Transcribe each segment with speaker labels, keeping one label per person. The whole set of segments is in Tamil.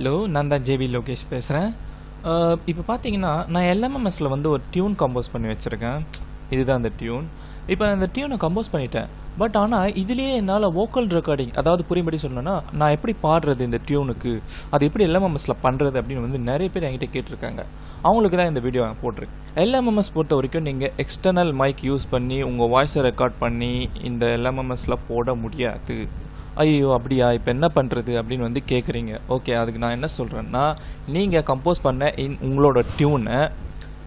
Speaker 1: ஹலோ நான் தான் ஜேவி லோகேஷ் பேசுகிறேன் இப்போ பார்த்தீங்கன்னா நான் எல்எம்எம்எஸில் வந்து ஒரு டியூன் கம்போஸ் பண்ணி வச்சுருக்கேன். இதுதான் அந்த டியூன் இப்போ நான் இந்த டியூனை கம்போஸ் பண்ணிட்டேன். பட் ஆனால் இதுலேயே என்னால் வோக்கல் ரெக்கார்டிங் அதாவது புரியும்படி சொல்லணும்னா நான் எப்படி பாடுறது இந்த டியூனுக்கு அது எப்படி எல்எம்எம்எஸில் பண்ணுறது அப்படின்னு வந்து நிறைய பேர் என்கிட்ட கேட்டிருக்காங்க. அவங்களுக்கு தான் இந்த வீடியோ நான் போட்டிருக்கேன் எல்எம்எம்எஸ் பொறுத்த வரைக்கும் நீங்கள் எக்ஸ்டர்னல் மைக் யூஸ் பண்ணி உங்கள் வாய்ஸை ரெக்கார்ட் பண்ணி இந்த எல்எம்எம்எஸில் போட முடியாது. ஐயோ அப்படியா? இப்போ என்ன பண்ணுறது அப்படின்னு வந்து கேட்குறீங்க ஓகே அதுக்கு நான் என்ன சொல்கிறேன்னா நீங்கள் கம்போஸ் பண்ண இன் உங்களோட டியூனை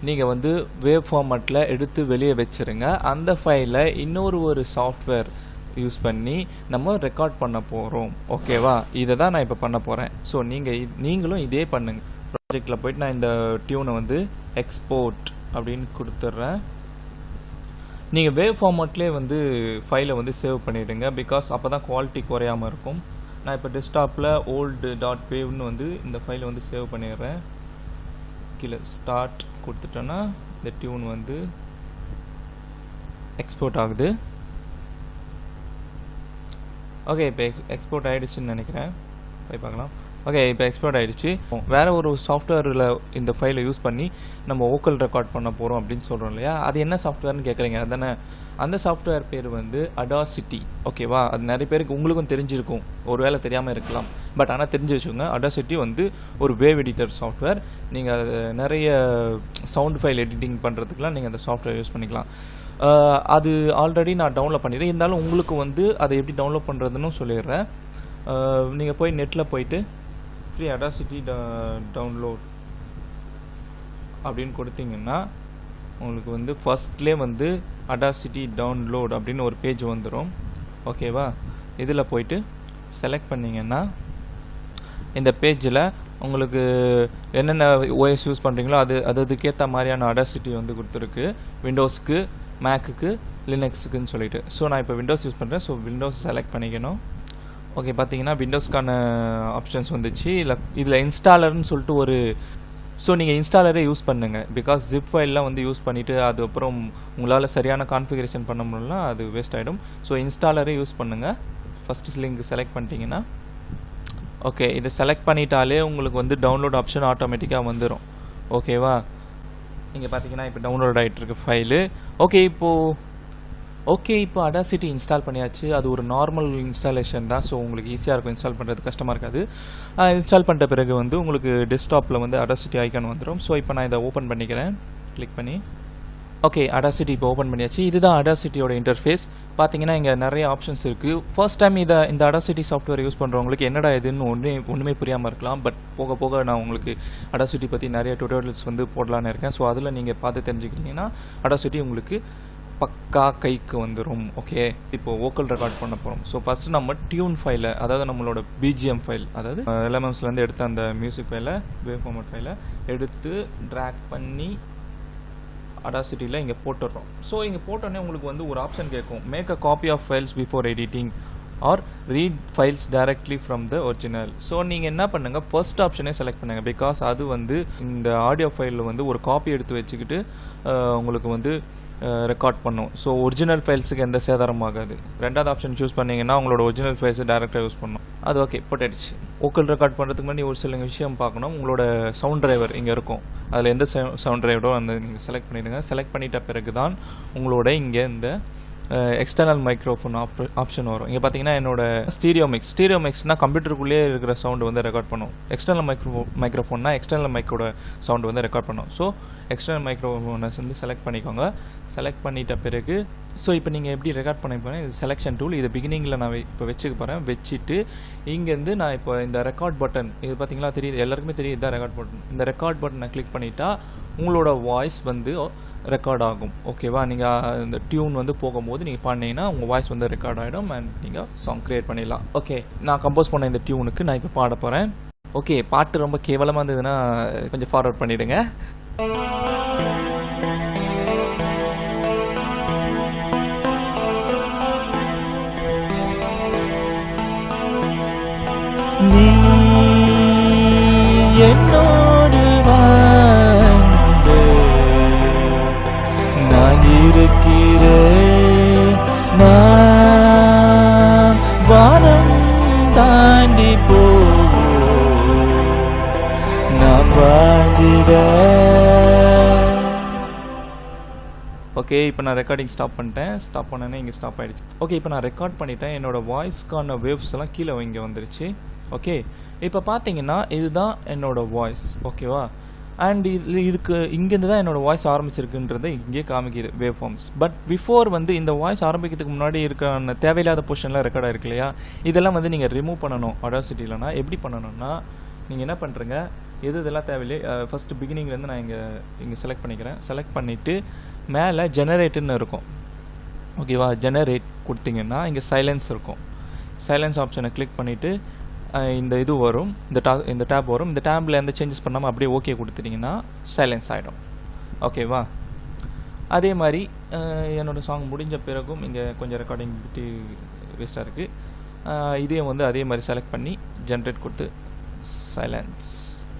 Speaker 1: நீங்கள் வந்து வேவ் ஃபார்மட்டில் எடுத்து வெளியே வச்சுருங்க. அந்த ஃபைலை இன்னொரு ஒரு சாஃப்ட்வேர் யூஸ் பண்ணி நம்ம ரெக்கார்ட் பண்ண போகிறோம் ஓகேவா இதை தான் நான் இப்போ பண்ண போகிறேன் ஸோ நீங்கள் நீங்களும் இதே பண்ணுங்க. ப்ராஜெக்டில் போயிட்டு நான் இந்த டியூனை வந்து எக்ஸ்போர்ட் அப்படின்னு கொடுத்துட்றேன். நீங்கள் வேவ் ஃபார்மேட்லேயே வந்து ஃபைலை வந்து சேவ் பண்ணிவிடுங்க பிகாஸ் அப்போ தான் குவாலிட்டி குறையாமல் இருக்கும். நான் இப்போ டெஸ்க்டாப்பில் ஓல்டு டாட் வேவ்னு வந்து இந்த ஃபைலை வந்து சேவ் பண்ணிடுறேன். கீழே ஸ்டார்ட் கொடுத்துட்டோன்னா இந்த டியூன் வந்து எக்ஸ்போர்ட் ஆகுது. ஓகே இப்போ எக்ஸ்போர்ட் ஆகிடுச்சுன்னு நினைக்கிறேன். போய் பார்க்கலாம். ஓகே இப்போ எக்ஸ்போர்ட் ஆகிடுச்சு வேறு ஒரு சாஃப்ட்வேரில் இந்த ஃபைலை யூஸ் பண்ணி நம்ம ஓக்கல் ரெக்கார்ட் பண்ண போகிறோம் அப்படின்னு சொல்கிறோம் இல்லையா? அது என்ன சாஃப்ட்வேர்னு கேட்குறீங்க அதானே? அந்த சாஃப்ட்வேர் பேர் வந்து அடாசிட்டி ஓகேவா அது நிறைய பேருக்கு உங்களுக்கும் தெரிஞ்சிருக்கும். ஒரு வேளை தெரியாமல் இருக்கலாம். பட் ஆனால் தெரிஞ்சு வச்சுக்கோங்க அடாசிட்டி வந்து ஒரு வேவ் எடிட்டர் சாஃப்ட்வேர் நீங்கள் அது நிறைய சவுண்ட் ஃபைல் எடிட்டிங் பண்ணுறதுக்குலாம் நீங்கள் அந்த சாஃப்ட்வேர் யூஸ் பண்ணிக்கலாம். அது ஆல்ரெடி நான் டவுன்லோட் பண்ணிடுறேன். இருந்தாலும் உங்களுக்கு வந்து அதை எப்படி டவுன்லோட் பண்ணுறதுன்னு சொல்லிடுறேன். நீங்கள் போய் நெட்டில் போயிட்டு ஃப்ரீ அடாசிட்டி டவுன்லோட் அப்படின்னு கொடுத்தீங்கன்னா உங்களுக்கு வந்து ஃபஸ்ட்லேயே வந்து அடாசிட்டி டவுன்லோட் அப்படின்னு ஒரு பேஜ் வந்துடும் ஓகேவா இதில் போயிட்டு செலக்ட் பண்ணிங்கன்னா இந்த பேஜில் உங்களுக்கு என்னென்ன ஓஎஸ் யூஸ் பண்ணுறீங்களோ அது அது அதுக்கேற்ற மாதிரியான அடாசிட்டி வந்து கொடுத்துருக்கு. விண்டோஸ்க்கு மேக்குக்கு லினக்ஸுக்குன்னு சொல்லிட்டு. ஸோ நான் இப்போ விண்டோஸ் யூஸ் பண்ணுறேன் ஸோ விண்டோஸ் செலக்ட் பண்ணிக்கணும். ஓகே பார்த்தீங்கன்னா விண்டோஸ்க்கான ஆப்ஷன்ஸ் வந்துச்சு. இல்லை இதில் இன்ஸ்டாலர்னு சொல்லிட்டு ஒரு ஸோ நீங்கள் இன்ஸ்டாலரே யூஸ் பண்ணுங்கள் பிகாஸ் ஜிப் ஃபைல்லாம் வந்து யூஸ் பண்ணிவிட்டு அதுக்கப்புறம் உங்களால் சரியான கான்ஃபிகரேஷன் பண்ண முடியலனா அது வேஸ்ட் ஆகிடும் ஸோ இன்ஸ்டாலரே யூஸ் பண்ணுங்கள் ஃபஸ்ட்டு லிங்க் செலக்ட் பண்ணிட்டீங்கன்னா ஓகே இதை செலக்ட் பண்ணிட்டாலே உங்களுக்கு வந்து டவுன்லோட் ஆப்ஷன் ஆட்டோமேட்டிக்காக வந்துடும் ஓகேவா நீங்கள் பார்த்தீங்கன்னா இப்போ டவுன்லோட் ஆகிட்டுருக்கு ஃபைலு ஓகே இப்போது ஓகே இப்போ அடாசிட்டி இன்ஸ்டால் பண்ணியாச்சு. அது ஒரு நார்மல் இன்ஸ்டாலேஷன் தான். ஸோ உங்களுக்கு ஈஸியாக இருக்கும். இன்ஸ்டால் பண்ணுறது கஷ்டமாக இருக்காது. இன்ஸ்டால் பண்ணிட்ட பிறகு வந்து உங்களுக்கு டெஸ்க்டாப்பில் வந்து அடாசிட்டி ஐக்கான் வந்துடும் ஸோ இப்போ நான் இதை ஓப்பன் பண்ணிக்கிறேன். கிளிக் பண்ணி. ஓகே அடாசிட்டி இப்போ ஓப்பன் பண்ணியாச்சு. இதுதான் அடாசிட்டியோட இன்டர்ஃபேஸ் பார்த்தீங்கன்னா இங்கே நிறைய ஆப்ஷன்ஸ் இருக்குது ஃபர்ஸ்ட் டைம் இதை இந்த அடாசிட்டி சாஃப்ட்வேர் யூஸ் பண்ணுறவங்களுக்கு என்னடா இதுன்னு ஒன்றே ஒன்றுமே புரியாமல் இருக்கலாம். பட் போக போக நான் உங்களுக்கு அடாசிட்டி பற்றி நிறைய டுட்டோரியல்ஸ் வந்து போடலான்னு இருக்கேன். ஸோ அதில் நீங்கள் பார்த்து தெரிஞ்சுக்கிட்டீங்கன்னா அடாசிட்டி உங்களுக்கு பக்கா கைக்கு வந்துடும் ஓகே இப்போ வோக்கல் ரெக்கார்ட் பண்ண போகிறோம் ஸோ ஃபஸ்ட்டு நம்ம டியூன் ஃபைலை அதாவது நம்மளோட பிஜிஎம் ஃபைல் அதாவது எல்எம்எம்ஸ்லேருந்து எடுத்த அந்த மியூசிக் ஃபைலை வேவ் ஃபார்மட் ஃபைலை எடுத்து ட்ராக் பண்ணி அடாசிட்டியில் இங்கே போட்டுடுறோம் ஸோ இங்கே போட்டோன்னே உங்களுக்கு வந்து ஒரு ஆப்ஷன் கேட்கும். Make a copy of files before editing or read files directly from the original so நீங்கள் என்ன பண்ணுங்கள் ஃபர்ஸ்ட் ஆப்ஷனே செலக்ட் பண்ணுங்கள் பிகாஸ் அது வந்து இந்த ஆடியோ ஃபைலில் வந்து ஒரு காப்பி எடுத்து வச்சுக்கிட்டு உங்களுக்கு வந்து ரெக்கார்ட் பண்ணும். ஸோ ஒரிஜினல் ஃபைல்ஸுக்கு எந்த சேதாரமும் ஆகாது. ரெண்டாவது ஆப்ஷன் சூஸ் பண்ணிங்கன்னா உங்களோட ஒரிஜினல் ஃபைல்ஸை டேரெக்டாக யூஸ் பண்ணும். அது ஓகே போட்டாயிடுச்சு ஓக்கல் ரெக்கார்ட் பண்ணுறதுக்கு முன்னாடி ஒரு சில விஷயம் பார்க்கணும். உங்களோட சவுண்ட் டிரைவர் இங்கே இருக்கும். அதில் எந்த சவுண்ட் டிரைவரோ அந்த நீங்கள் செலக்ட் பண்ணிடுங்க. செலக்ட் பண்ணிட்ட பிறகு தான் உங்களோட இங்கே இந்த எக்ஸ்டர்னல் மைக்ரோஃபோன் ஆப் ஆப்ஷன் வரும். இங்கே பார்த்தீங்கன்னா என்னோட ஸ்டீரியோ மிக்ஸ் ஸ்டீரியோ மிக்ஸ்னால் கம்ப்யூட்டருக்குள்ளேயே இருக்கிற சவுண்டு வந்து ரெக்கார்ட் பண்ணும். எக்ஸ்டர்னல் மைக்ரோ மைக்ரோஃபோன்னா எக்ஸ்டர்னல் மைக்கோட சவுண்டு வந்து ரெக்கார்ட் பண்ணும். ஸோ எக்ஸ்டர்னல் மைக்ரோஃபோனை வந்து செலக்ட் பண்ணிக்கோங்க. செலக்ட் பண்ணிட்ட பிறகு ஸோ இப்போ நீங்கள் எப்படி ரெக்கார்ட் பண்ண போகிறேன் இது செலெக்ஷன் டூல் இது பிகினிங்கில் நான் இப்போ வச்சுக்க போகிறேன் வச்சுட்டு இங்கேருந்து நான் இப்போ இந்த ரெக்கார்ட் பட்டன் இது பார்த்தீங்களா தெரியுது. எல்லாருக்குமே தெரியுது இதான் ரெக்கார்ட் பட்டன் இந்த ரெக்கார்ட் பட்டனை கிளிக் பண்ணிட்டா உங்களோட வாய்ஸ் வந்து ரெக்கார்ட் ஆகும். ஓகேவா நீங்கள் இந்த டியூன் வந்து போகும்போது நீங்கள் பாடினீங்கன்னா உங்கள் வாய்ஸ் வந்து ரெக்கார்ட் ஆகிடும் அண்ட் நீங்கள் சாங் க்ரியேட் பண்ணிடலாம். ஓகே நான் கம்போஸ் பண்ண இந்த டியூனுக்கு நான் இப்போ பாட போகிறேன் ஓகே பாட்டு ரொம்ப கேவலமாக இருந்ததுன்னா கொஞ்சம் ஃபார்வர்ட் பண்ணிவிடுங்க நீ என்னோடு வந்து நான் இருக்கிறேன். நான் வானம் தாண்டி போ நான் வாழ்ந்திட. ஓகே இப்போ நான் ரெக்கார்டிங் ஸ்டாப் பண்ணிட்டேன். ஸ்டாப் பண்ணனே இங்கே ஸ்டாப் ஆகிடுச்சு ஓகே இப்போ நான் ரெக்கார்ட் பண்ணிட்டேன். என்னோடய வாய்ஸ்க்கான வேவ்ஸ் எல்லாம் கீழே இங்கே வந்துருச்சு. ஓகே இப்போ பார்த்தீங்கன்னா இதுதான் என்னோடய வாய்ஸ் ஓகேவா அண்ட் இது இதுக்கு இங்கேருந்து தான் என்னோடய வாய்ஸ் ஆரம்பிச்சிருக்குன்றதை இங்கே காமிக்குது வேவ் ஃபார்ம்ஸ் பட் பிஃபோர் வந்து இந்த வாய்ஸ் ஆரம்பிக்கிறதுக்கு முன்னாடி இருக்க தேவையில்லாத பொஷன்லாம் ரெக்கார்ட் ஆயிருக்கு இல்லையா? இதெல்லாம் வந்து நீங்கள் ரிமூவ் பண்ணணும் அடாசிட்டிலனா எப்படி பண்ணணும்னா நீங்கள் என்ன பண்ணுறீங்க எது இதெல்லாம் தேவையில்லை. ஃபஸ்ட்டு பிகினிங்லேருந்து நான் இங்கே இங்கே செலக்ட் பண்ணிக்கிறேன். செலக்ட் பண்ணிவிட்டு மேலே ஜெனரேட்டுன்னு இருக்கும். ஓகேவா ஜெனரேட் கொடுத்தீங்கன்னா இங்கே சைலன்ஸ் இருக்கும். சைலன்ஸ் ஆப்ஷனை கிளிக் பண்ணிவிட்டு இந்த இது வரும் இந்த டா இந்த டேப் வரும். இந்த டேப்பில் எந்த சேஞ்சஸ் பண்ணாமல் அப்படியே ஓகே கொடுத்துட்டிங்கன்னா சைலன்ஸ் ஆகிடும் ஓகேவா அதே மாதிரி என்னோடய சாங் முடிஞ்ச பிறகும் இங்கே கொஞ்சம் ரெக்கார்டிங் விட்டு வேஸ்ட்டாக இருக்குது இதையும் வந்து அதே மாதிரி செலக்ட் பண்ணி ஜென்ரேட் கொடுத்து சைலன்ஸ்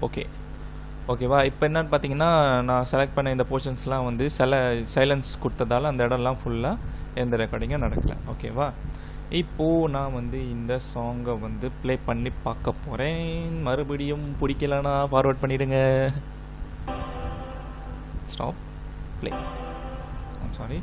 Speaker 1: ஓகே ஓகேவா இப்போ என்னன்னு பார்த்தீங்கன்னா நான் செலக்ட் பண்ண இந்த போர்ஷன்ஸ்லாம் வந்து சில சைலன்ஸ் கொடுத்ததால அந்த இடம்லாம் ஃபுல்லாக எந்த ரெக்கார்டிங்கும் நடக்கலை. ஓகேவா இப்போது நான் வந்து இந்த சாங்கை வந்து ப்ளே பண்ணி பார்க்க போகிறேன் மறுபடியும் பிடிக்கலனா ஃபார்வர்ட் பண்ணிவிடுங்க ஸ்டாப் ப்ளே சாரி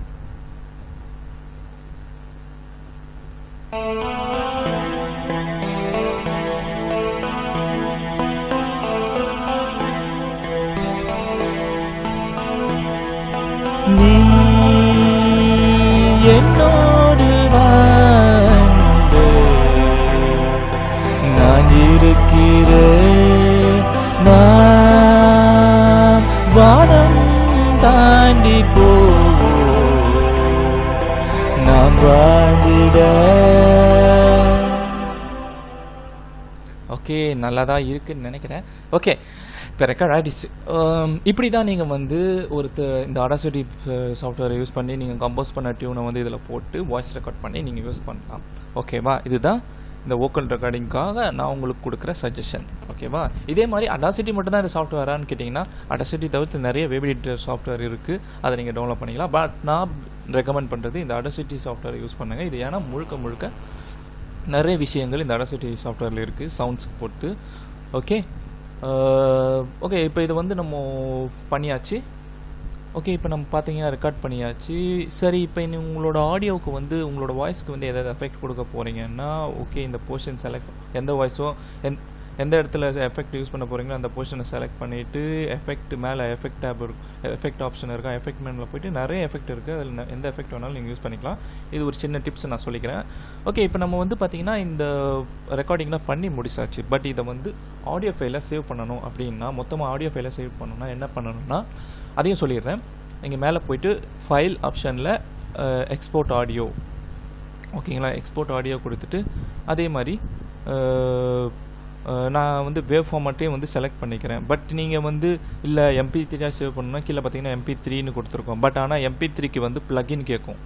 Speaker 1: ஓகே நல்லா தான் இருக்குன்னு நினைக்கிறேன். ஓகே இப்போ ரெக்கார்ட் ஆகிடுச்சு um, இப்படி தான் நீங்கள் வந்து ஒரு இந்த அடாசிட்டி சாஃப்ட்வேரை யூஸ் பண்ணி நீங்கள் கம்போஸ் பண்ண டியூனை வந்து இதில் போட்டு வாய்ஸ் ரெக்கார்ட் பண்ணி நீங்கள் யூஸ் பண்ணலாம். ஓகேவா இதுதான் இந்த ஓக்கல் ரெக்கார்டிங்காக நான் உங்களுக்கு கொடுக்குற சஜஷன் ஓகேவா இதே மாதிரி அடாசிட்டி மட்டும் தான் இந்த சாஃப்ட்வேரான்னு கேட்டிங்கன்னா அடாசிட்டி தவிர்த்து நிறைய வேபிடிட்டர் சாஃப்ட்வேர் இருக்குது அதை நீங்கள் டவுன்லோட் பண்ணிக்கலாம். பட் நான் ரெக்கமெண்ட் பண்ணுறது இந்த அடாசிட்டி சாஃப்ட்வேர் யூஸ் பண்ணுங்கள் இது ஏன்னா முழுக்க முழுக்க நிறைய விஷயங்கள் இந்த அடாசிட்டி சாஃப்ட்வேரில் இருக்குது சவுண்ட்ஸுக்கு பொறுத்து ஓகே ஓகே இப்போ இது வந்து நம்ம பண்ணியாச்சு. ஓகே இப்போ நம்ம பார்த்தீங்கன்னா ரெக்கார்ட் பண்ணியாச்சு. சரி இப்போ இனி உங்களோட ஆடியோவுக்கு வந்து உங்களோட வாய்ஸ்க்கு வந்து எதாவது எஃபெக்ட் கொடுக்க போகிறீங்கன்னா ஓகே இந்த போர்ஷன் செலக்ட் எந்த வாய்ஸோ எந் எந்த இடத்துல எஃபெக்ட் யூஸ் பண்ண போகிறீங்களோ அந்த போர்ஷனை செலக்ட் பண்ணிவிட்டு எஃபெக்ட் மேலே எஃபெக்ட் டேப் இருக்கும் எஃபெக்ட் ஆப்ஷன் இருக்கா எஃபெக்ட் மேனில் போயிட்டு நிறைய எஃபெக்ட் இருக்குது அதில் எந்த எஃபெக்ட் வேணாலும் நீங்கள் யூஸ் பண்ணிக்கலாம். இது ஒரு சின்ன டிப்ஸ் நான் சொல்லிக்கிறேன். ஓகே இப்போ நம்ம வந்து பார்த்தீங்கன்னா இந்த ரெக்கார்டிங்லாம் பண்ணி முடிச்சாச்சு. பட் இதை வந்து ஆடியோ ஃபைலை சேவ் பண்ணணும் அப்படின்னா மொத்தமாக ஆடியோ ஃபைலை சேவ் பண்ணணும்னா என்ன பண்ணணும்னா அதையும் சொல்லிடுறேன். இங்கே மேலே போயிட்டு ஃபைல் ஆப்ஷனில் எக்ஸ்போர்ட் ஆடியோ ஓகேங்களா எக்ஸ்போர்ட் ஆடியோ கொடுத்துட்டு அதே மாதிரி நான் வந்து வேவ் ஃபார்மேட்டே வந்து செலக்ட் பண்ணிக்கிறேன். பட் நீங்கள் வந்து இல்லை எம்பி த்ரீயாக சேவ் பண்ணணும்னா கீழே பார்த்தீங்கன்னா எம்பி த்ரீன்னு கொடுத்துருக்கோம். பட் ஆனால் எம்பி த்ரீக்கு வந்து ப்ளகின் கேட்கும்.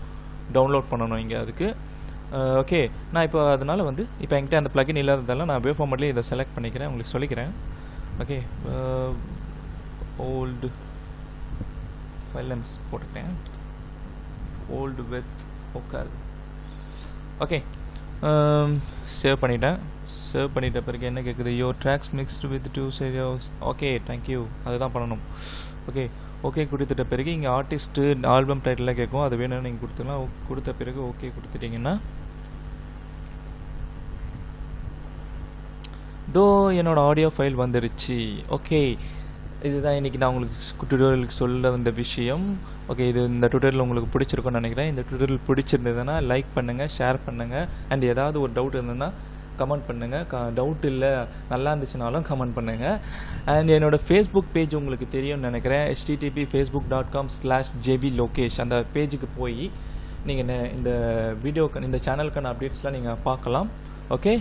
Speaker 1: டவுன்லோட் பண்ணணும் இங்கே அதுக்கு. ஓகே நான் இப்போ அதனால் வந்து இப்போ என்கிட்ட அந்த ப்ளகின் இல்லாததால நான் வேவ் ஃபார்மேட்லேயே இதை செலக்ட் பண்ணிக்கிறேன். உங்களுக்கு சொல்லிக்கிறேன். ஓகே ஓல்டு ஃபைலன்ஸ் போட்டுக்கிறேன் old with okay okay save பண்ணிட்டேன். சேவ் பண்ணிட்ட பிறகு என்ன கேட்குது your tracks mixed with to stereos okay thank you அதுதான் பண்ணணும். ஓகே ஓகே கொடுத்துட்ட பிறகு இங்கே ஆர்டிஸ்ட்டு ஆல்பம் டைட்டிலாக கேட்கும் அது வேணும்னு நீங்கள் கொடுத்துக்கலாம் கொடுத்த பிறகு ஓகே கொடுத்துட்டிங்கன்னா தோ என்னோட ஆடியோ ஃபைல் வந்துருச்சு. ஓகே இதுதான் இன்றைக்கி நான் உங்களுக்கு டுட்டோரியலுக்கு சொல்ல வந்த விஷயம். ஓகே இது இந்த டுட்டோரியல் உங்களுக்கு பிடிச்சிருக்கும்னு நினைக்கிறேன். இந்த டுட்டோரியல் பிடிச்சிருந்ததுன்னா லைக் பண்ணுங்கள் ஷேர் பண்ணுங்கள் அண்ட் ஏதாவது ஒரு டவுட் இருந்ததுன்னா கமெண்ட் பண்ணுங்கள் க டவுட் இல்லை நல்லா இருந்துச்சுனாலும் கமெண்ட் பண்ணுங்கள் அண்ட் என்னோடய ஃபேஸ்புக் பேஜ் உங்களுக்கு தெரியும்னு நினைக்கிறேன். HTTP Facebook dot com slash JP Lokesh அந்த பேஜுக்கு போய் நீங்கள் இந்த வீடியோக்கு இந்த சேனலுக்கான அப்டேட்ஸ்லாம் நீங்கள் பார்க்கலாம். ஓகே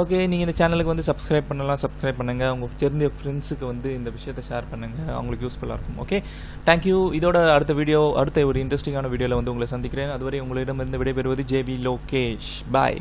Speaker 1: ஓகே நீங்கள் இந்த சேனலுக்கு வந்து சப்ஸ்கிரைப் பண்ணலாம் சப்ஸ்கிரைப் பண்ணுங்கள் உங்கள் தெரிஞ்ச ஃப்ரெண்ட்ஸுக்கு வந்து இந்த விஷயத்தை ஷேர் பண்ணுங்கள் அவங்களுக்கு யூஸ்ஃபுல்லாக இருக்கும். ஓகே தேங்க்யூ இதோட அடுத்த வீடியோ அடுத்த ஒரு இன்ட்ரெஸ்டிங்கான வீடியோவில் வந்து உங்களை சந்திக்கிறேன். அதுவரை உங்களிடமிருந்து விடைபெறுவது ஜேபி லோகேஷ் பாய்